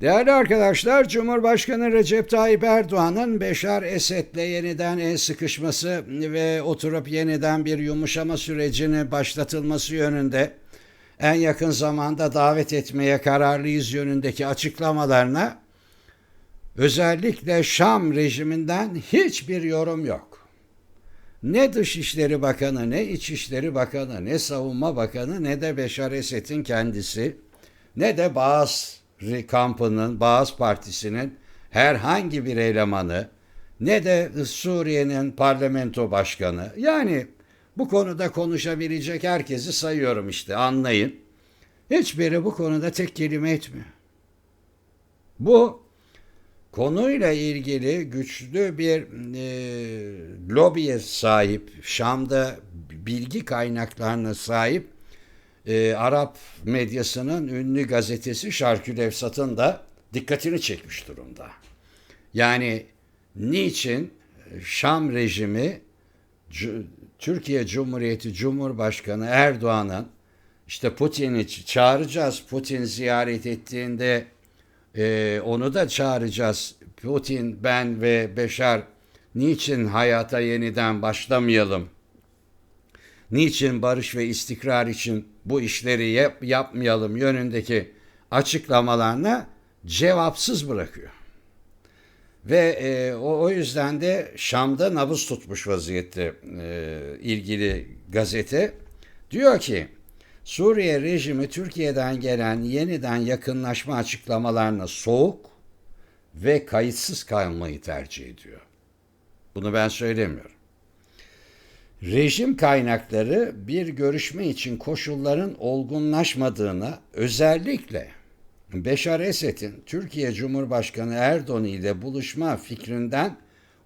Değerli arkadaşlar, Cumhurbaşkanı Recep Tayyip Erdoğan'ın Beşar Esed'le yeniden el sıkışması ve oturup yeniden bir yumuşama sürecini başlatılması yönünde en yakın zamanda davet etmeye kararlıyız yönündeki açıklamalarına özellikle Şam rejiminden hiçbir yorum yok. Ne Dışişleri Bakanı, ne İçişleri Bakanı, ne Savunma Bakanı, ne de Beşar Esed'in kendisi, ne de Bağız kampının, Bağız Partisi'nin herhangi bir elemanı, ne de Suriye'nin parlamento başkanı. Yani bu konuda konuşabilecek herkesi sayıyorum işte anlayın. Hiçbiri bu konuda tek kelime etmiyor. Bu konuyla ilgili güçlü bir e, lobiye sahip, Şam'da bilgi kaynaklarına sahip e, Arap medyasının ünlü gazetesi Şarkül Efsat'ın da dikkatini çekmiş durumda. Yani niçin Şam rejimi Türkiye Cumhuriyeti Cumhurbaşkanı Erdoğan'ın işte Putin'i çağıracağız. Putin ziyaret ettiğinde e, onu da çağıracağız. Putin, ben ve Beşar niçin hayata yeniden başlamayalım? Niçin barış ve istikrar için bu işleri yap, yapmayalım yönündeki açıklamalarına cevapsız bırakıyor. Ve e, o, o yüzden de Şam'da nabız tutmuş vaziyette e, ilgili gazete. Diyor ki Suriye rejimi Türkiye'den gelen yeniden yakınlaşma açıklamalarına soğuk ve kayıtsız kalmayı tercih ediyor. Bunu ben söylemiyorum. Rejim kaynakları bir görüşme için koşulların olgunlaşmadığına özellikle Beşar Esed'in Türkiye Cumhurbaşkanı Erdoğan ile buluşma fikrinden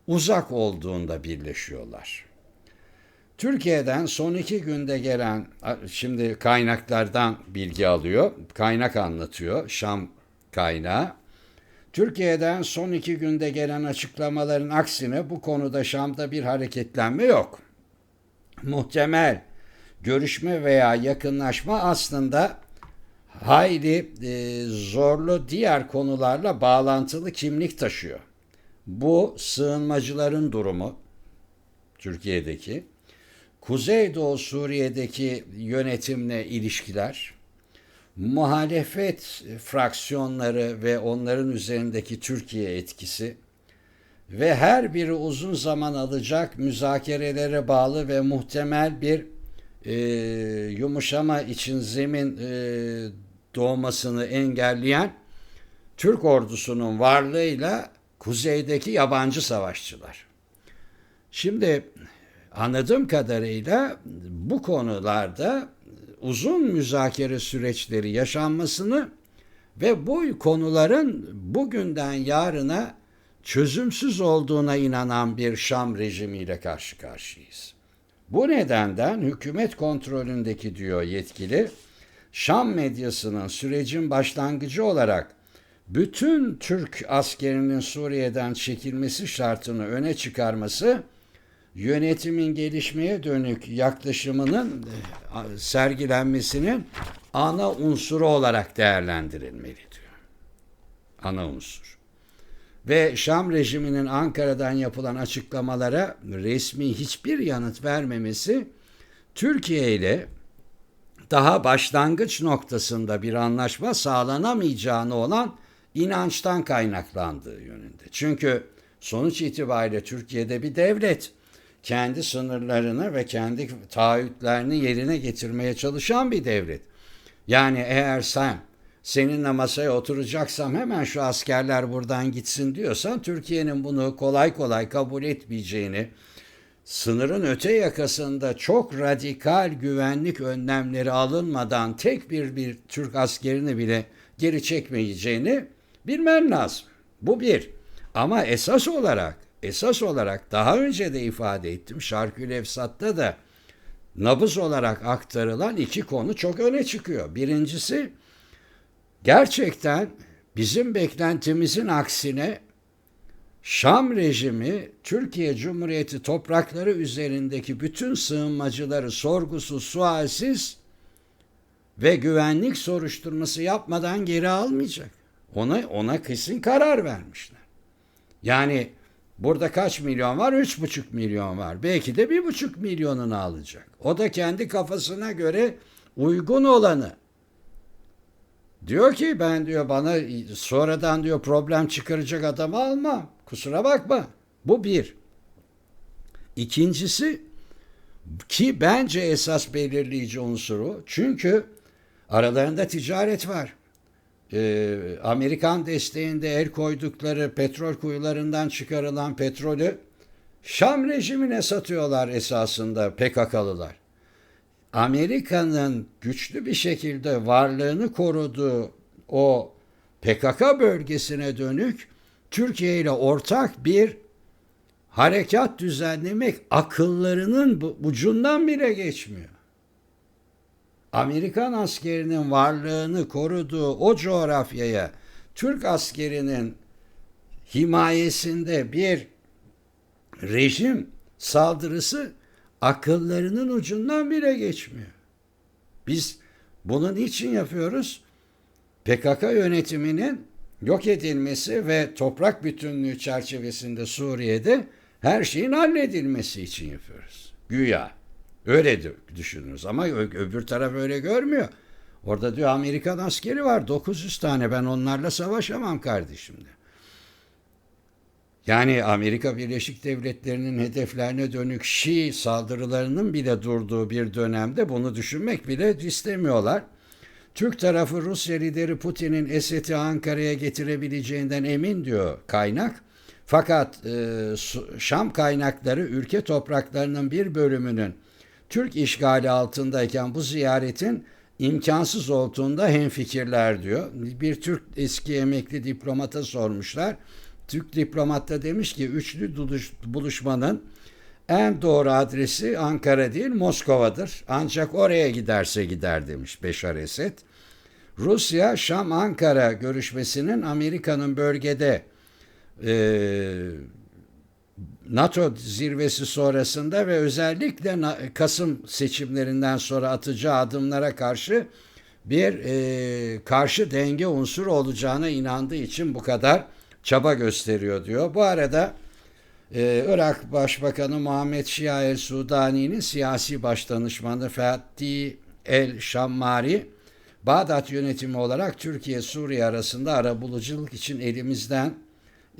uzak olduğunda birleşiyorlar. Türkiye'den son iki günde gelen, şimdi kaynaklardan bilgi alıyor, kaynak anlatıyor, Şam kaynağı. Türkiye'den son iki günde gelen açıklamaların aksine bu konuda Şam'da bir hareketlenme yok. Muhtemel görüşme veya yakınlaşma aslında hayli e, zorlu diğer konularla bağlantılı kimlik taşıyor. Bu sığınmacıların durumu Türkiye'deki, Kuzeydoğu Suriye'deki yönetimle ilişkiler, muhalefet fraksiyonları ve onların üzerindeki Türkiye etkisi ve her biri uzun zaman alacak müzakerelere bağlı ve muhtemel bir e, yumuşama için zemin e, doğmasını engelleyen Türk ordusunun varlığıyla kuzeydeki yabancı savaşçılar. Şimdi anladığım kadarıyla bu konularda uzun müzakere süreçleri yaşanmasını ve bu konuların bugünden yarına çözümsüz olduğuna inanan bir Şam rejimiyle karşı karşıyayız. Bu nedenden hükümet kontrolündeki diyor yetkili, Şam medyasının sürecin başlangıcı olarak bütün Türk askerinin Suriye'den çekilmesi şartını öne çıkarması yönetimin gelişmeye dönük yaklaşımının e, sergilenmesinin ana unsuru olarak değerlendirilmeli diyor. Ana unsur. Ve Şam rejiminin Ankara'dan yapılan açıklamalara resmi hiçbir yanıt vermemesi Türkiye ile daha başlangıç noktasında bir anlaşma sağlanamayacağını olan inançtan kaynaklandığı yönünde. Çünkü sonuç itibariyle Türkiye'de bir devlet kendi sınırlarını ve kendi taahhütlerini yerine getirmeye çalışan bir devlet. Yani eğer sen seninle masaya oturacaksam hemen şu askerler buradan gitsin diyorsan Türkiye'nin bunu kolay kolay kabul etmeyeceğini, sınırın öte yakasında çok radikal güvenlik önlemleri alınmadan tek bir bir Türk askerini bile geri çekmeyeceğini bilmen lazım. Bu bir. Ama esas olarak, esas olarak daha önce de ifade ettim Şarkül Efsat'ta da nabız olarak aktarılan iki konu çok öne çıkıyor. Birincisi gerçekten bizim beklentimizin aksine Şam rejimi Türkiye Cumhuriyeti toprakları üzerindeki bütün sığınmacıları sorgusuz, sualsiz ve güvenlik soruşturması yapmadan geri almayacak. Ona ona kesin karar vermişler. Yani burada kaç milyon var? Üç buçuk milyon var. Belki de bir buçuk milyonunu alacak. O da kendi kafasına göre uygun olanı. Diyor ki ben diyor bana sonradan diyor problem çıkaracak adamı almam. Kusura bakma. Bu bir. İkincisi ki bence esas belirleyici unsuru çünkü aralarında ticaret var. Ee, Amerikan desteğinde el koydukları petrol kuyularından çıkarılan petrolü Şam rejimine satıyorlar esasında PKK'lılar. Amerika'nın güçlü bir şekilde varlığını koruduğu o PKK bölgesine dönük Türkiye ile ortak bir harekat düzenlemek akıllarının ucundan bile geçmiyor. Amerikan askerinin varlığını koruduğu o coğrafyaya Türk askerinin himayesinde bir rejim saldırısı akıllarının ucundan bile geçmiyor. Biz bunun için yapıyoruz? PKK yönetiminin yok edilmesi ve toprak bütünlüğü çerçevesinde Suriye'de her şeyin halledilmesi için yapıyoruz. Güya. Öyle düşünürüz ama öbür taraf öyle görmüyor. Orada diyor Amerikan askeri var 900 tane ben onlarla savaşamam kardeşim diyor. Yani Amerika Birleşik Devletleri'nin hedeflerine dönük Şii saldırılarının bile durduğu bir dönemde bunu düşünmek bile istemiyorlar. Türk tarafı Rusya lideri Putin'in Esed'i Ankara'ya getirebileceğinden emin diyor kaynak. Fakat e, Şam kaynakları ülke topraklarının bir bölümünün Türk işgali altındayken bu ziyaretin imkansız olduğunda hemfikirler diyor. Bir Türk eski emekli diplomata sormuşlar. Türk diplomat da demiş ki üçlü buluşmanın en doğru adresi Ankara değil Moskova'dır. Ancak oraya giderse gider demiş Beşar Esed. Rusya Şam-Ankara görüşmesinin Amerika'nın bölgede e, NATO zirvesi sonrasında ve özellikle Kasım seçimlerinden sonra atacağı adımlara karşı bir e, karşı denge unsuru olacağına inandığı için bu kadar çaba gösteriyor diyor. Bu arada e, Irak Başbakanı Muhammed Şia el Sudani'nin siyasi başdanışmanı Fatih el Şammari Bağdat yönetimi olarak Türkiye-Suriye arasında arabuluculuk için elimizden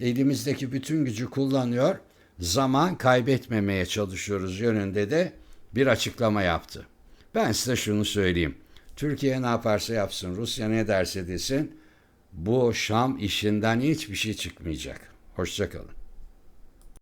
elimizdeki bütün gücü kullanıyor, zaman kaybetmemeye çalışıyoruz yönünde de bir açıklama yaptı. Ben size şunu söyleyeyim. Türkiye ne yaparsa yapsın, Rusya ne derse desin, bu Şam işinden hiçbir şey çıkmayacak. Hoşçakalın.